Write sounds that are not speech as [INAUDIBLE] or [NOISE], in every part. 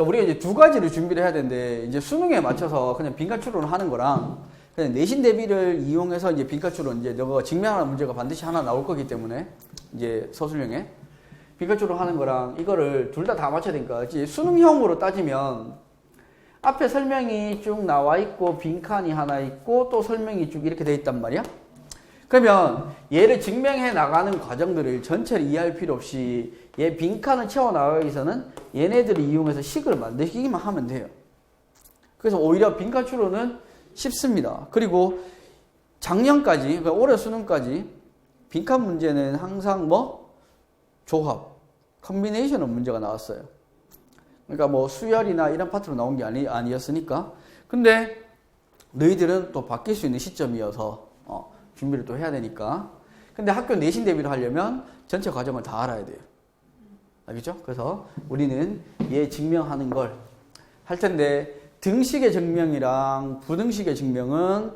자, 우리가 이제 두 가지를 준비를 해야 되는데, 이제 수능에 맞춰서 그냥 빈칸 추론을 하는 거랑, 그냥 내신 대비를 이용해서 이제 빈칸 추론, 이제 너가 증명하는 문제가 반드시 하나 나올 거기 때문에, 이제 서술형에. 빈칸 추론 하는 거랑 이거를 둘다다 맞춰야 되니까, 이제 수능형으로 따지면, 앞에 설명이 쭉 나와 있고, 빈칸이 하나 있고, 또 설명이 쭉 이렇게 돼 있단 말이야? 그러면 얘를 증명해 나가는 과정들을 전체를 이해할 필요 없이 얘 빈칸을 채워 나가기 위해서는 얘네들을 이용해서 식을 만들기만 하면 돼요. 그래서 오히려 빈칸 추론은 쉽습니다. 그리고 작년까지, 그러니까 올해 수능까지 빈칸 문제는 항상 뭐 조합, 컨비네이션의 문제가 나왔어요. 그러니까 뭐 수열이나 이런 파트로 나온 게 아니, 아니었으니까. 근데 너희들은 또 바뀔 수 있는 시점이어서 어, 준비를 또 해야 되니까. 근데 학교 내신 대비를 하려면 전체 과정을 다 알아야 돼요. 알겠죠? 그래서 우리는 얘 증명하는 걸 할 텐데 등식의 증명이랑 부등식의 증명은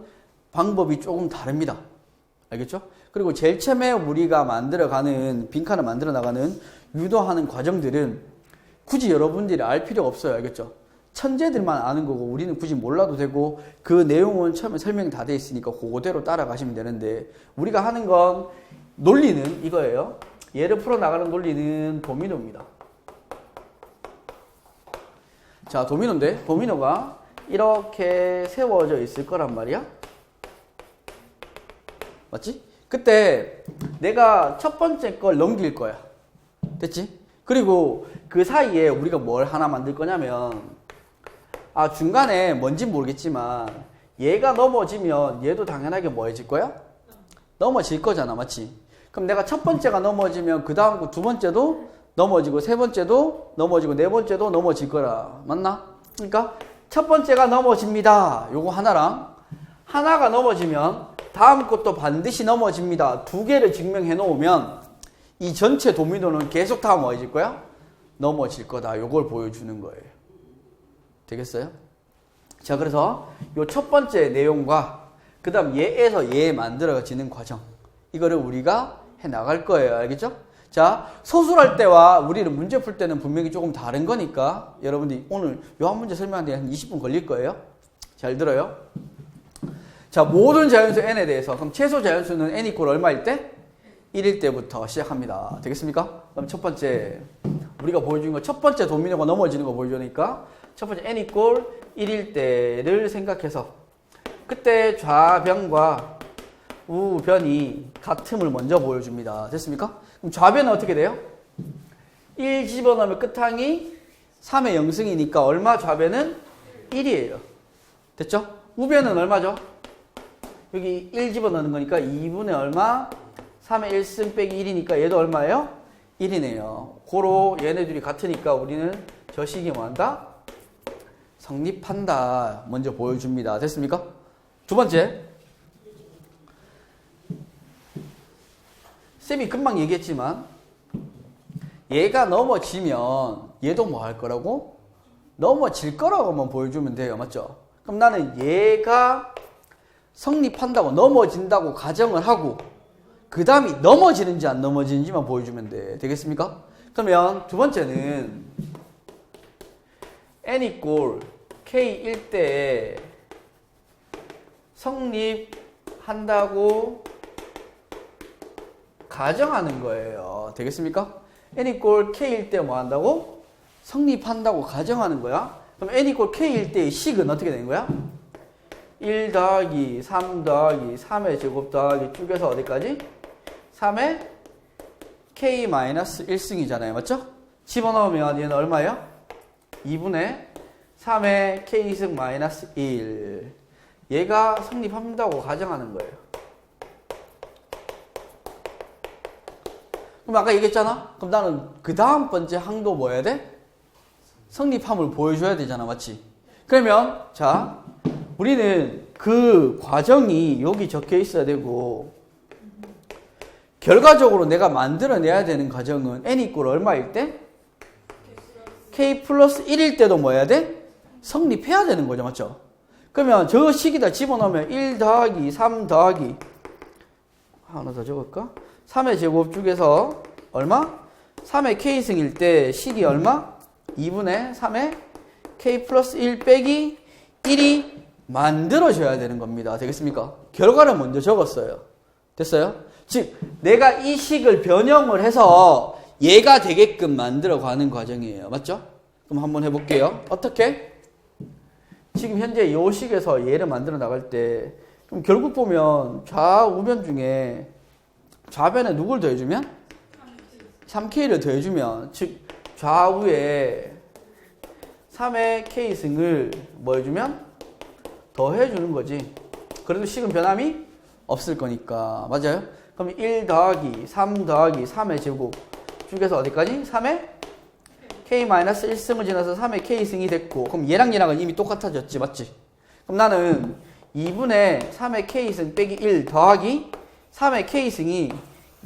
방법이 조금 다릅니다. 알겠죠? 그리고 제일 처음에 우리가 만들어가는 빈칸을 만들어 나가는 유도하는 과정들은 굳이 여러분들이 알 필요가 없어요. 알겠죠? 천재들만 아는 거고 우리는 굳이 몰라도 되고 그 내용은 처음에 설명이 다 돼 있으니까 그대로 따라가시면 되는데 우리가 하는 건 논리는 이거예요. 얘를 풀어 나가는 논리는 도미노입니다. 자, 도미노인데 도미노가 이렇게 세워져 있을 거란 말이야. 맞지? 그때 내가 첫 번째 걸 넘길 거야. 됐지? 그리고 그 사이에 우리가 뭘 하나 만들 거냐면 아 중간에 뭔진 모르겠지만 얘가 넘어지면 얘도 당연하게 뭐 해질 거야? 넘어질 거잖아 맞지? 그럼 내가 첫 번째가 넘어지면 그 다음 두 번째도 넘어지고 세 번째도 넘어지고 네 번째도 넘어질 거라 맞나? 그러니까 첫 번째가 넘어집니다 요거 하나랑 하나가 넘어지면 다음 것도 반드시 넘어집니다 두 개를 증명해 놓으면 이 전체 도미노는 계속 다 뭐해질 거야? 넘어질 거다 요걸 보여주는 거예요 되겠어요? 자, 그래서 요첫 번째 내용과 그 다음 얘에서 얘 만들어지는 과정. 이거를 우리가 해 나갈 거예요. 알겠죠? 자, 소술할 때와 우리는 문제 풀 때는 분명히 조금 다른 거니까 여러분들이 오늘 요 한 문제 설명하는데 한 20분 걸릴 거예요. 잘 들어요? 자, 모든 자연수 n에 대해서 그럼 최소 자연수는 n 이꼴 얼마일 때? 1일 때부터 시작합니다. 되겠습니까? 그럼 첫 번째 우리가 보여준 거 첫 번째 도미노가 넘어지는 거 보여주니까 첫 번째 n 이꼴 1일 때를 생각해서 그때 좌변과 우변이 같음을 먼저 보여줍니다. 됐습니까? 그럼 좌변은 어떻게 돼요? 1 집어넣으면 끝항이 3의 0승이니까 얼마 좌변은 1이에요. 됐죠? 우변은 얼마죠? 여기 1 집어넣는 거니까 2분의 얼마? 3의 1승 빼기 1이니까 얘도 얼마예요? 1이네요. 고로 얘네들이 같으니까 우리는 저 식이 뭐한다? 성립한다. 먼저 보여줍니다. 됐습니까? 두 번째. 쌤이 금방 얘기했지만 얘가 넘어지면 얘도 뭐 할 거라고? 넘어질 거라고만 보여주면 돼요. 맞죠? 그럼 나는 얘가 성립한다고 넘어진다고 가정을 하고 그 다음이 넘어지는지 안 넘어지는지만 보여주면 돼. 되겠습니까? 그러면 두 번째는 n 이꼴 k 1대에 성립한다고 가정하는 거예요. 되겠습니까? n 이꼴 k 1대 뭐 한다고? 성립한다고 가정하는 거야. 그럼 n 이꼴 k 1대의 식은 어떻게 되는 거야? 1 더하기 3 더하기 3의 제곱 더하기 쭉에서 어디까지? 3의 k 마이너스 1승이잖아요. 맞죠? 집어넣으면 얘는 얼마예요? 2분의 3의 k승 마이너스 1. 얘가 성립한다고 가정하는 거예요. 그럼 아까 얘기했잖아? 그럼 나는 그 다음 번째 항도 뭐 해야 돼? 성립함을 보여줘야 되잖아. 맞지? 그러면, 자, 우리는 그 과정이 여기 적혀 있어야 되고, 결과적으로 내가 만들어내야 되는 과정은 n 이꼴 얼마일 때? k 플러스 1일 때도 뭐 해야 돼? 성립해야 되는 거죠. 맞죠? 그러면 저 식에다 집어넣으면 1 더하기 3 더하기 하나 더 적을까? 3의 제곱 중에서 얼마? 3의 k승일 때 식이 얼마? 2분의 3의 k 플러스 1 빼기 1이 만들어져야 되는 겁니다. 되겠습니까? 결과를 먼저 적었어요. 됐어요? 즉, 내가 이 식을 변형을 해서 얘가 되게끔 만들어 가는 과정이에요. 맞죠? 그럼 한번 해볼게요. 어떻게? 지금 현재 이 식에서 얘를 만들어 나갈 때, 그럼 결국 보면 좌우변 중에 좌변에 누굴 더해주면? 3K를 더해주면, 즉, 좌우에 3의 K승을 뭐 해주면? 더해주는 거지. 그래도 식은 변함이 없을 거니까. 맞아요? 그럼 1 더하기 3 더하기 3의 제곱 중에서 어디까지? 3의 K-1승을 지나서 3의 K승이 됐고 그럼 얘랑 얘랑은 이미 똑같아졌지 맞지? 그럼 나는 2분의 3의 K승 빼기 1 더하기 3의 K승이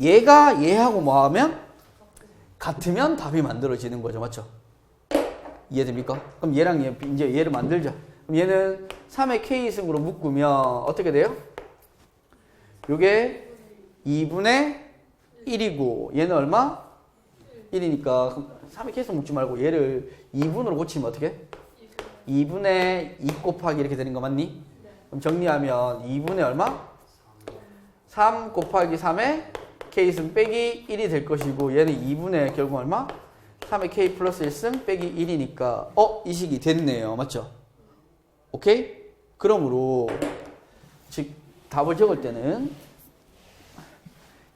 얘가 얘하고 뭐 하면? 같으면 답이 만들어지는 거죠 맞죠? 이해됩니까? 그럼 얘랑 얘 이제 얘를 만들자 그럼 얘는 3의 K승으로 묶으면 어떻게 돼요? 요게 2분의 1이고 얘는 얼마? 1이니까 3의 K승 묶지 말고 얘를 2분으로 고치면 어떻게? 2분의 2 곱하기 이렇게 되는 거 맞니? 그럼 정리하면 2분의 얼마? 3 곱하기 3의 K승 빼기 1이 될 것이고 얘는 2분의 결국 얼마? 3의 K 플러스 1승 빼기 1이니까 어? 이 식이 됐네요. 맞죠? 오케이? 그러므로 즉 답을 적을 때는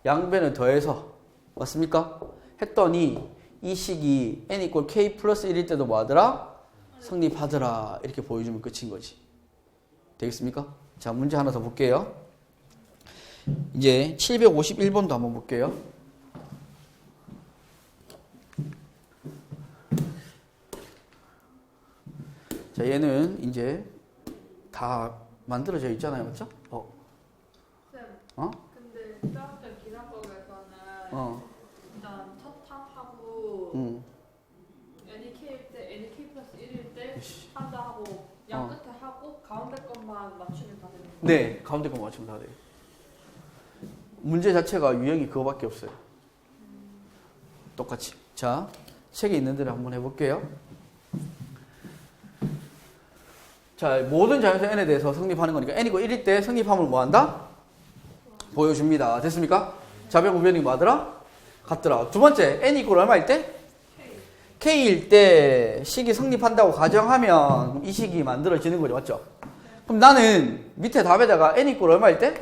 양변을 더해서 맞습니까? 했더니 이 식이 n 이꼴 k 플러스 1일 때도 뭐 하더라? 성립하더라 이렇게 보여주면 끝인 거지 되겠습니까? 자 문제 하나 더 볼게요 이제 751번도 한번 볼게요 자 얘는 이제 다 만들어져 있잖아요 맞죠? 어, 쌤, 어? 근데 수학적 기상법에서는 어, 일단 첫 탑하고 응. n이 k일 때 n이 k 플러스 1일 때 이씨. 한다 하고 양 어. 끝에 하고 가운데 것만 맞추면 다 되는 거예요. 네, 가운데 거 맞추면 다 돼요. 문제 자체가 유형이 그거밖에 없어요. 똑같이. 자, 책에 있는 대로 한번 해볼게요. 자, 모든 자연수 n에 대해서 성립하는 거니까 n이고 1일 때 성립함을 뭐 한다? 보여줍니다. 됐습니까? 좌변 우변이 뭐 하더라? 같더라. 두 번째, n 이꼴 얼마일 때? k일 때 식이 성립한다고 가정하면 이 식이 만들어지는 거죠. 맞죠? 그럼 나는 밑에 답에다가 n 이꼴 얼마일 때?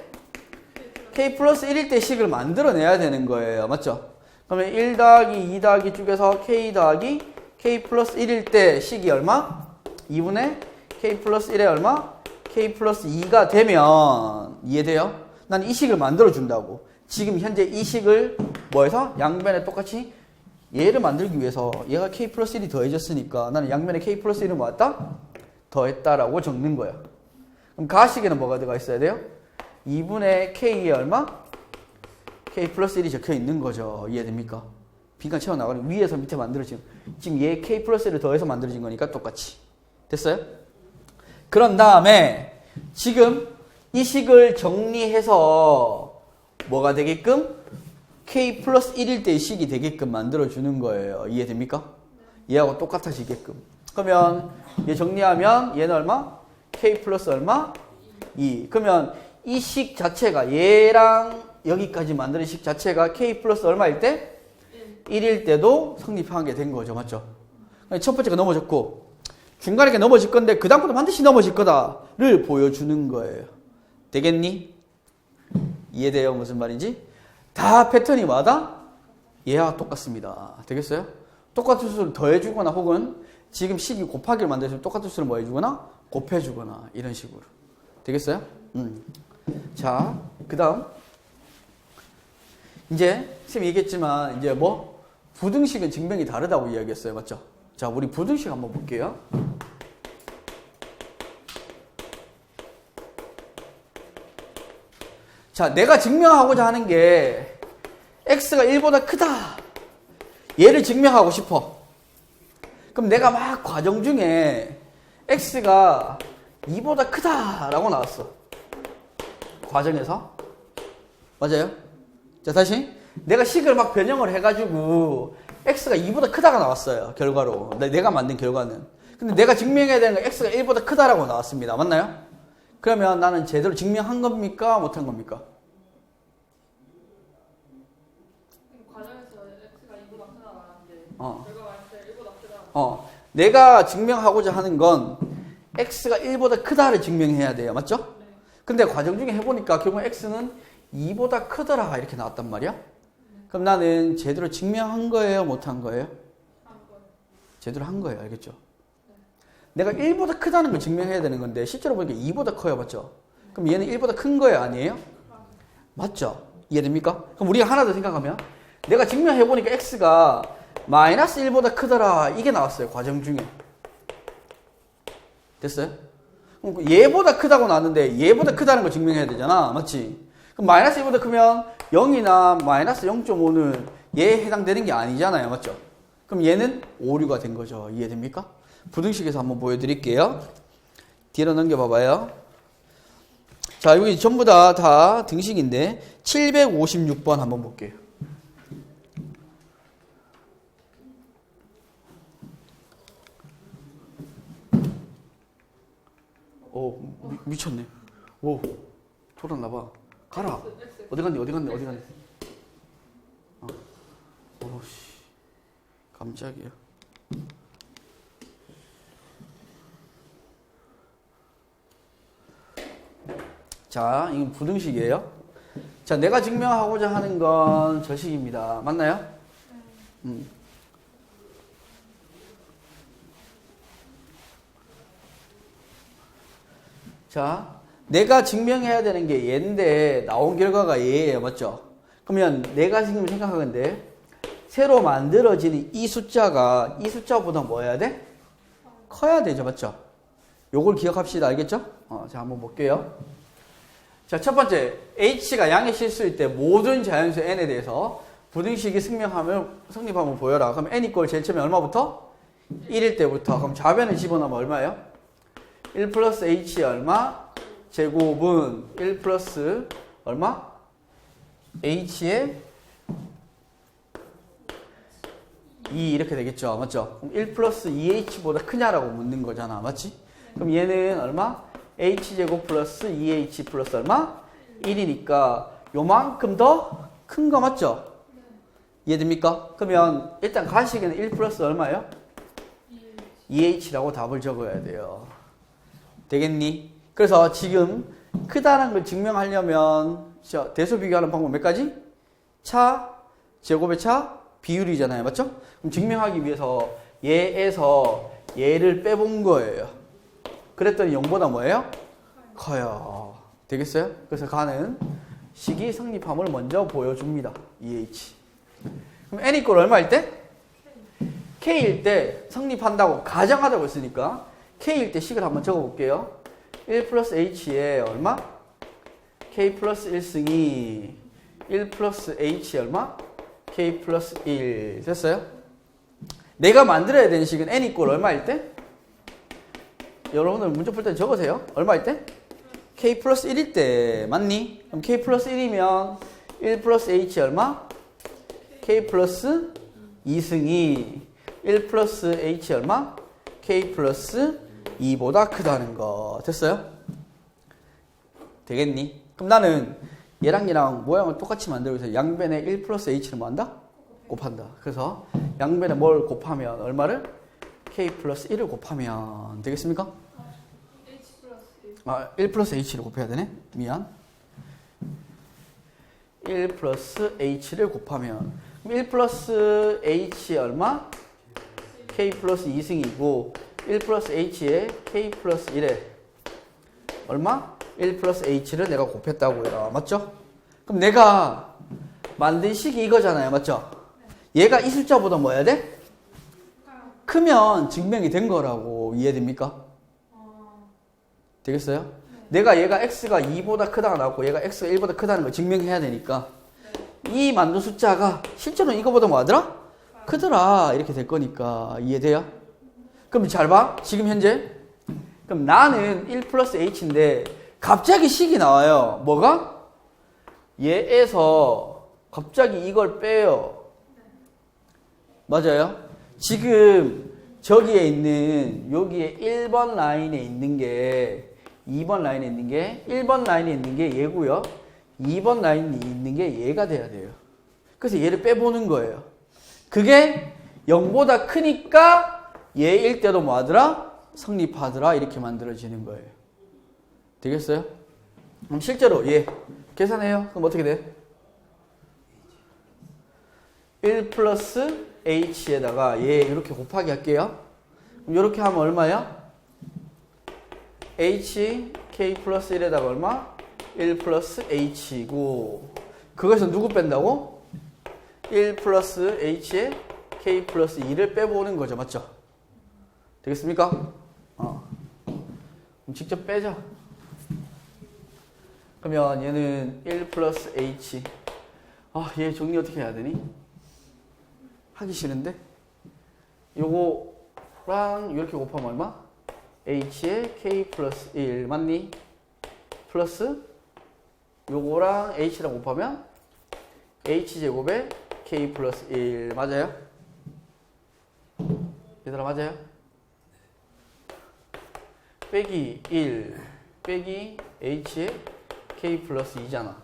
k 플러스 1일 때 식을 만들어내야 되는 거예요. 맞죠? 그러면 1 더하기 2 더하기 쭉에서 k 더하기 k 플러스 1일 때 식이 얼마? 2분의 k 플러스 1에 얼마? k 플러스 2가 되면 이해돼요? 난 이 식을 만들어준다고. 지금 현재 이 식을 뭐해서? 양변에 똑같이 얘를 만들기 위해서 얘가 k 플러스 1이 더해졌으니까 나는 양면에 k 플러스 1을 뭐했다? 더했다라고 적는 거야. 그럼 가식에는 뭐가 들어가 있어야 돼요? 2분의 k에 얼마? k 플러스 1이 적혀 있는 거죠. 이해됩니까? 빈칸 채워 나가는 위에서 밑에 만들어진 지금 얘 k 플러스 1을 더해서 만들어진 거니까 똑같이 됐어요? 그런 다음에 지금 이 식을 정리해서 뭐가 되게끔 k 플러스 1일 때의 식이 되게끔 만들어주는 거예요. 이해됩니까? 얘하고 똑같아지게끔. 그러면 얘 정리하면 얘는 얼마? K 플러스 얼마? 2. 그러면 이 식 자체가 얘랑 여기까지 만드는 식 자체가 k 플러스 얼마일 때? 1일 때도 성립하게 된 거죠. 맞죠? 첫 번째가 넘어졌고 중간에 넘어질 건데 그 다음부터 반드시 넘어질 거다를 보여주는 거예요. 되겠니? 이해돼요? 무슨 말인지? 다 패턴이 마다 얘와 똑같습니다. 되겠어요? 똑같은 수를 더해주거나 혹은 지금 식이 곱하기를 만들어서 똑같은 수를 뭐 해주거나 곱해주거나 이런 식으로. 되겠어요? 음. 자, 그 다음. 이제, 쌤이 얘기했지만, 이제 뭐? 부등식은 증명이 다르다고 이야기했어요. 맞죠? 자, 우리 부등식 한번 볼게요. 자, 내가 증명하고자 하는 게 x가 1보다 크다. 얘를 증명하고 싶어. 그럼 내가 막 과정 중에 x가 2보다 크다라고 나왔어. 과정에서. 맞아요? 자, 다시. 내가 식을 막 변형을 해가지고 x가 2보다 크다가 나왔어요. 결과로. 내- 내가 만든 결과는. 근데 내가 증명해야 되는 건 x가 1보다 크다라고 나왔습니다. 맞나요? 그러면 나는 제대로 증명한 겁니까? 못한 겁니까? 과정에서 x가 2보다 크다 나왔는데 어. 결과 봤을 때 1보다 크다. 어, 내가 증명하고자 하는 건 x가 1보다 크다를 증명해야 돼요. 맞죠? 네. 근데 과정 중에 해보니까 결국 x는 2보다 크더라 이렇게 나왔단 말이야. 그럼 나는 제대로 증명한 거예요? 못한 거예요? 제대로 한 거예요. 알겠죠? 내가 1보다 크다는 걸 증명해야 되는 건데 실제로 보니까 2보다 커요. 맞죠? 그럼 얘는 1보다 큰 거예요? 아니에요? 맞죠? 이해됩니까? 그럼 우리가 하나 더 생각하면 내가 증명해보니까 x가 마이너스 1보다 크더라 이게 나왔어요. 과정 중에. 됐어요? 그럼 그 얘보다 크다고 나왔는데 얘보다 크다는 걸 증명해야 되잖아. 맞지? 그럼 마이너스 1보다 크면 0이나 마이너스 0.5는 얘에 해당되는 게 아니잖아요. 맞죠? 그럼 얘는 오류가 된 거죠. 이해됩니까? 부등식에서 한번 보여드릴게요. 뒤로 넘겨봐봐요. 자, 여기 전부 다, 다 등식인데, 756번 한번 볼게요. 오, 미, 미쳤네. 오, 돌았나 봐. 가라. x, x. 어디 갔니, 어디 갔니, 어디 갔니. 어. 오씨. 깜짝이야. 자, 이건 부등식이에요. 자, 내가 증명하고자 하는 건 저식입니다. 맞나요? 음. 자, 내가 증명해야 되는 게 얘인데 나온 결과가 얘예요. 맞죠? 그러면 내가 지금 생각하건데 새로 만들어지는 이 숫자가 이 숫자보다 뭐 해야 돼? 커야 되죠. 맞죠? 요걸 기억합시다. 알겠죠? 어, 자, 한번 볼게요. 자, 첫 번째, h가 양의 실수일 때 모든 자연수 n에 대해서 부등식이 승명하면 성립하면 보여라. 그럼 n 이꼴 제일 처음에 얼마부터? 1일 때부터. 그럼 좌변에 집어넣으면 얼마예요? 1 플러스 h 얼마? 제곱은 1 플러스 얼마? h의 2 이렇게 되겠죠. 맞죠? 그럼 1 플러스 2h보다 크냐라고 묻는 거잖아. 맞지? 그럼 얘는 얼마? h제곱 플러스 2h 플러스 얼마? 1이니까 요만큼 더 큰 거 맞죠? 이해됩니까? 그러면 일단 가식에는 1 플러스 얼마예요? 2h라고 답을 적어야 돼요. 되겠니? 그래서 지금 크다는 걸 증명하려면 자, 대소 비교하는 방법 몇 가지? 차, 제곱의 차, 비율이잖아요. 맞죠? 그럼 증명하기 위해서 얘에서 얘를 빼본 거예요. 그랬더니 0보다 뭐예요? 커요. 되겠어요? 그래서 가는 식이 성립함을 먼저 보여줍니다. EH. 그럼 n 이꼴 얼마일 때? k일 때 성립한다고 가정하다고 했으니까 k일 때 식을 한번 적어볼게요. 1 플러스 h에 얼마? k 플러스 1승이 1 플러스 h 얼마? k 플러스 1 됐어요? 내가 만들어야 되는 식은 n 이꼴 얼마일 때? 여러분들 문제 풀 때 적으세요. 얼마일 때? k 플러스 1일 때 맞니? 그럼 k 플러스 1이면 1 플러스 h 얼마? k 플러스 2승이 1 플러스 h 얼마? k 플러스 2보다 크다는 거 됐어요? 되겠니? 그럼 나는 얘랑 얘랑 모양을 똑같이 있어 양변에 1 플러스 h를 뭐 한다? 곱한다. 그래서 양변에 뭘 곱하면 얼마를? k 플러스 1을 곱하면 되겠습니까? h 플러스 1. 아, 1 플러스 h를 곱해야 되네. 미안. 1 플러스 h를 곱하면 그럼 1 플러스 h 얼마? k 플러스 2승이고 1 플러스 h에 k 플러스 1에 얼마? 1 플러스 h를 내가 곱했다고요. 맞죠? 그럼 내가 만든 식이 이거잖아요. 맞죠? 얘가 이 숫자보다 뭐 해야 돼? 크면 증명이 된 거라고 이해됩니까? 되겠어요? 내가 얘가 x가 2보다 크다가 나왔고 얘가 x가 1보다 크다는 걸 증명해야 되니까 이 만든 숫자가 실제로 이거보다 뭐 하더라? 크더라 이렇게 될 거니까 이해돼요? 그럼 잘 봐. 지금 현재 그럼 나는 1 플러스 h인데 갑자기 식이 나와요. 뭐가? 얘에서 갑자기 이걸 빼요. 맞아요? 지금 저기에 있는 여기에 1번 라인에 있는 게 2번 라인에 있는 게 1번 라인에 있는 게 얘고요. 2번 라인에 있는 게 얘가 돼야 돼요. 그래서 얘를 빼보는 거예요. 그게 0보다 크니까 얘일 때도 뭐 하더라? 성립하더라. 이렇게 만들어지는 거예요. 되겠어요? 그럼 실제로 얘 계산해요. 그럼 어떻게 돼? 1 플러스 h에다가 얘 이렇게 곱하기 할게요. 그럼 이렇게 하면 얼마야? h k 플러스 1에다가 얼마? 1 플러스 h이고 그것에서 누구 뺀다고? 1 플러스 h에 k 플러스 2를 빼보는 거죠. 맞죠? 되겠습니까? 어. 그럼 직접 빼자. 그러면 얘는 1 플러스 h 아, 얘 정리 어떻게 해야 되니? 하기 싫은데? 요거랑 이렇게 곱하면 얼마? h에 k 플러스 1 맞니? 플러스 요거랑 h랑 곱하면 h제곱에 k 플러스 1 맞아요? 얘들아 맞아요? 빼기 1 빼기 h에 k 플러스 2잖아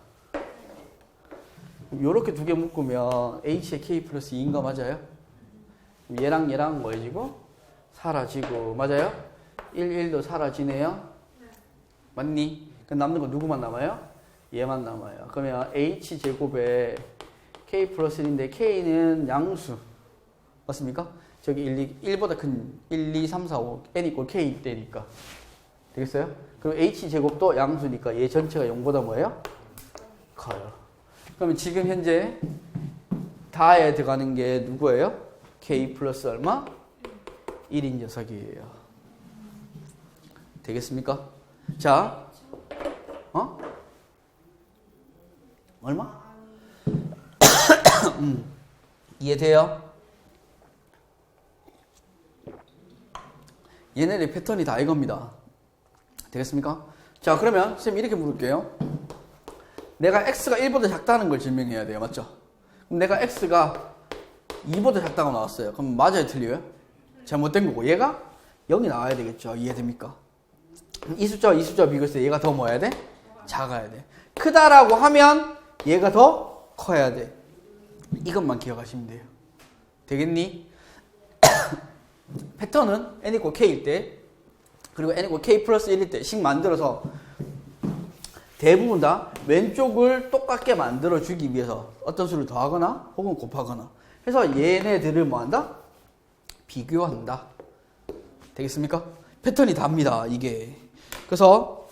요렇게 두 개 묶으면 h에 k 플러스 2인 거 맞아요? 얘랑 얘랑 뭐해지고 사라지고 맞아요? 1, 1도 사라지네요? 맞니? 그럼 남는 거 누구만 남아요? 얘만 남아요. 그러면 h 제곱에 k 플러스 1인데 k는 양수 맞습니까? 저기 1, 2, 1보다 큰 1, 2, 3, 4, 5 n 이꼴 k 때니까 되겠어요? 그럼 h 제곱도 양수니까 얘 전체가 0보다 뭐예요? 커요. 그러면 지금 현재 다에 들어가는 게 누구예요? k 플러스 얼마? 1인 녀석이에요. 되겠습니까? 자, 어? 얼마? [COUGHS] 음, 이해돼요? 얘네들 패턴이 다 이겁니다. 되겠습니까? 자, 그러면 선생님 이렇게 물을게요. 내가 x가 1보다 작다는 걸 증명해야 돼요. 맞죠? 그럼 내가 x가 2보다 작다고 나왔어요. 그럼 맞아요? 틀려요? 잘못된 거고 얘가 0이 나와야 되겠죠. 이해됩니까? 이 숫자와 이 숫자와 비교했을 때 얘가 더 뭐야 돼? 작아야 돼. 크다라고 하면 얘가 더 커야 돼. 이것만 기억하시면 돼요. 되겠니? [COUGHS] 패턴은 n 이고 k일 때 그리고 n 이고 k 플러스 1일 때 식 만들어서 대부분 다 왼쪽을 똑같게 만들어 주기 위해서 어떤 수를 더하거나 혹은 곱하거나 해서 얘네들을 뭐 한다? 비교한다. 되겠습니까? 패턴이 답니다. 이게. 그래서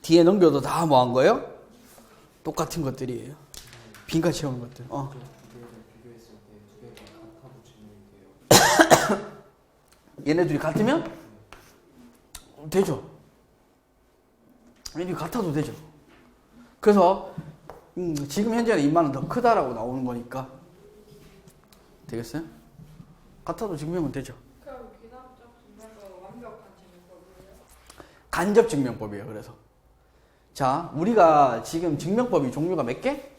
뒤에 넘겨도 다 뭐 한 거예요? 똑같은 것들이에요. 빈칸 채우는 것들. 어. [COUGHS] 얘네들이 같으면 되죠. 얘네들이 같아도 되죠. 그래서 음, 지금 현재는 2만 원 더 크다라고 나오는 거니까 되겠어요? 같아도 증명은 되죠. 그럼 귀납적 증명도 완벽한 증명법이에요. 간접 증명법이에요. 그래서 자 우리가 지금 증명법이 종류가 몇 개?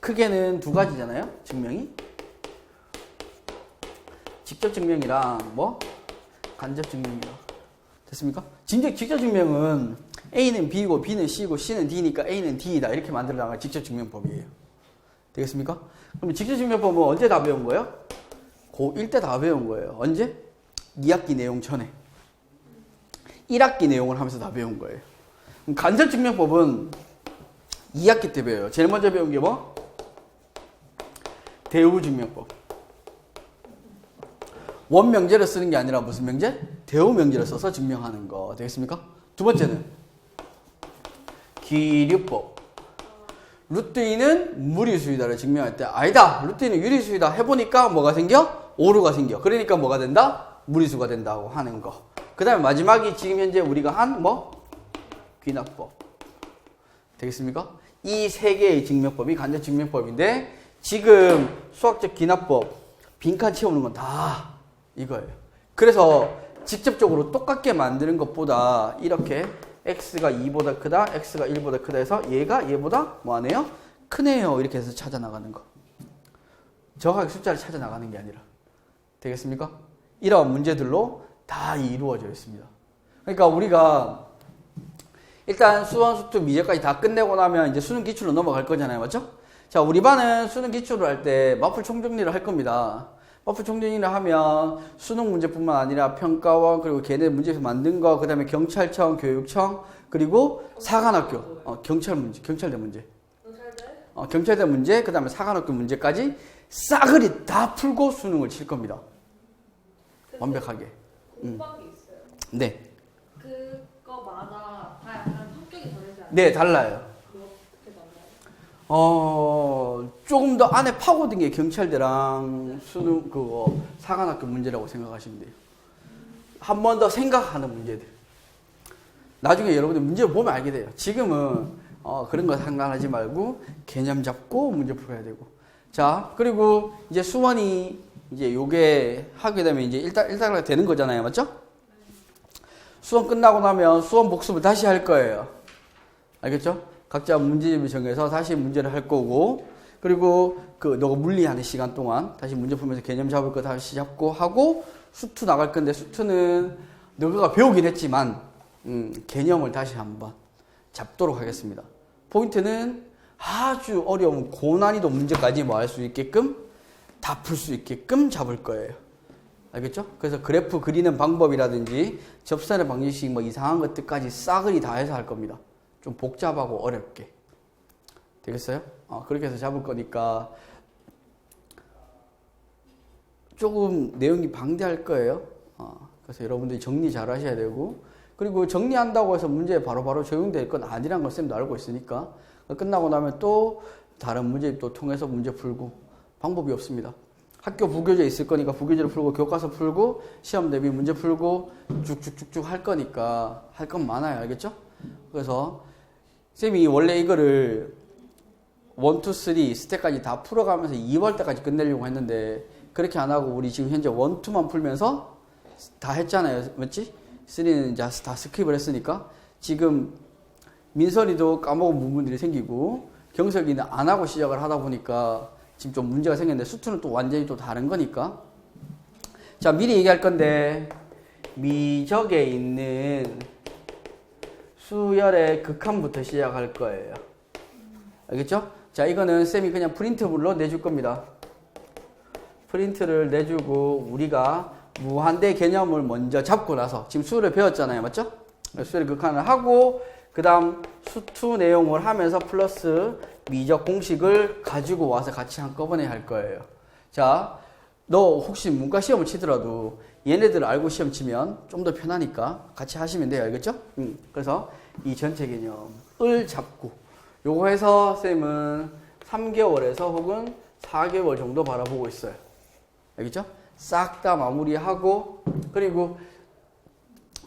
크게는 두 가지잖아요. 증명이 직접 증명이랑 뭐 간접 증명이랑 됐습니까? 진짜 직접 증명은 A는 B고 B는 C고 C는 D니까 A는 D이다 이렇게 만들어 나가 직접 증명법이에요. 되겠습니까? 그럼 직접 증명법은 언제 다 배운 거예요? 고1 때 다 배운 거예요. 언제? 2학기 내용 전에. 1학기 내용을 하면서 다 배운 거예요. 간접 증명법은 2학기 때 배워요. 제일 먼저 배운 게 뭐? 대우 증명법. 원 명제를 쓰는 게 아니라 무슨 명제? 대우 명제를 써서 증명하는 거. 되겠습니까? 두 번째는 기류법. 루트 2는 무리수이다를 증명할 때 아니다. 루트 2는 유리수이다 해보니까 뭐가 생겨? 오류가 생겨. 그러니까 뭐가 된다? 무리수가 된다고 하는 거. 그 다음에 마지막이 지금 현재 우리가 한 뭐? 귀납법. 되겠습니까? 이 세 개의 증명법이 간접 증명법인데 지금 수학적 귀납법 빈칸 채우는 건 다 이거예요. 그래서 직접적으로 똑같게 만드는 것보다 이렇게 x가 2보다 크다, x가 1보다 크다 해서 얘가 얘보다 뭐 하네요? 크네요. 이렇게 해서 찾아 나가는 거. 정확하게 숫자를 찾아 나가는 게 아니라 되겠습니까? 이러한 문제들로 다 이루어져 있습니다. 그러니까 우리가 일단 수원, 수투, 미제까지 다 끝내고 나면 이제 수능 기출로 넘어갈 거잖아요. 맞죠? 자, 우리 반은 수능 기출을 할 때 마플 총정리를 할 겁니다. 마플 총정리를 하면 수능 문제뿐만 아니라 평가원 그리고 걔네 문제에서 만든 거 그다음에 경찰청, 교육청 그리고 사관학교 어, 경찰 문제, 경찰대 문제. 경찰대? 어, 경찰대 문제, 그 다음에 사관학교 문제까지 싸그리 다 풀고 수능을 칠 겁니다. 완벽하게. 음. 네. 그거마다 다 약간 성격이 다르지 않아요? 네, 달라요. 달라요? 어, 조금 더 안에 파고든 게 경찰대랑 수능, 그거, 사관학교 문제라고 생각하시면 돼요. 한 번 더 생각하는 문제들. 나중에 여러분들 문제 보면 알게 돼요. 지금은, 어, 그런 거 상관하지 말고, 개념 잡고 문제 풀어야 되고. 자, 그리고 이제 수원이 이제 요게 하게 되면 이제 일단, 일단 되는 거잖아요. 맞죠? 수원 끝나고 나면 수원 복습을 다시 할 거예요. 알겠죠? 각자 문제집을 정해서 다시 문제를 할 거고, 그리고 그 너가 물리하는 시간 동안 다시 문제 풀면서 개념 잡을 거 다시 잡고 하고, 수투 나갈 건데, 수투는 너가 배우긴 했지만, 음, 개념을 다시 한번 잡도록 하겠습니다. 포인트는 아주 어려운 고난이도 문제까지 뭐 할 수 있게끔, 다 풀 수 있게끔 잡을 거예요. 알겠죠? 그래서 그래프 그리는 방법이라든지 접선의 방정식 뭐 이상한 것들까지 싸그리 다 해서 할 겁니다. 좀 복잡하고 어렵게. 되겠어요? 어, 그렇게 해서 잡을 거니까 조금 내용이 방대할 거예요. 어, 그래서 여러분들이 정리 잘 하셔야 되고 그리고 정리한다고 해서 문제에 바로바로 적용될 건 아니란 걸 쌤도 알고 있으니까 끝나고 나면 또 다른 문제 또 통해서 문제 풀고 방법이 없습니다. 학교 부교재 있을 거니까 부교재를 풀고 교과서 풀고 시험 대비 문제 풀고 쭉쭉쭉쭉 할 거니까 할 건 많아요. 알겠죠? 그래서 쌤이 원래 이거를 1, 2, 3 스텝까지 다 풀어가면서 2월 때까지 끝내려고 했는데 그렇게 안 하고 우리 지금 현재 1, 2만 풀면서 다 했잖아요. 맞지? 3는 이제 다 스킵을 했으니까 지금 민설이도 까먹은 부분들이 생기고 경석이는 안 하고 시작을 하다 보니까 지금 좀 문제가 생겼는데 수투는 또 완전히 또 다른 거니까 자 미리 얘기할 건데 미적에 있는 수열의 극한부터 시작할 거예요 알겠죠? 자 이거는 쌤이 그냥 프린트물로 내줄 겁니다 프린트를 내주고 우리가 무한대 개념을 먼저 잡고 나서 지금 수를 배웠잖아요 맞죠? 수열의 극한을 하고 그 다음 수투 내용을 하면서 플러스 미적 공식을 가지고 와서 같이 한꺼번에 할 거예요. 자, 너 혹시 문과 시험을 치더라도 얘네들 알고 시험 치면 좀 더 편하니까 같이 하시면 돼요. 알겠죠? 음, 그래서 이 전체 개념을 잡고 요거 해서 쌤은 3개월에서 혹은 4개월 정도 바라보고 있어요. 알겠죠? 싹 다 마무리하고 그리고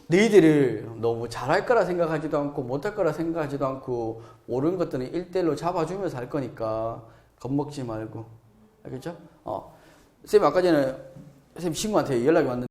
너희들을 너무 잘할 거라 생각하지도 않고 못할 거라 생각하지도 않고 옳은 것들은 1대1로 잡아주면서 할 거니까 겁먹지 말고 알겠죠? 어. 쌤 아까 전에 쌤 친구한테 연락이 왔는데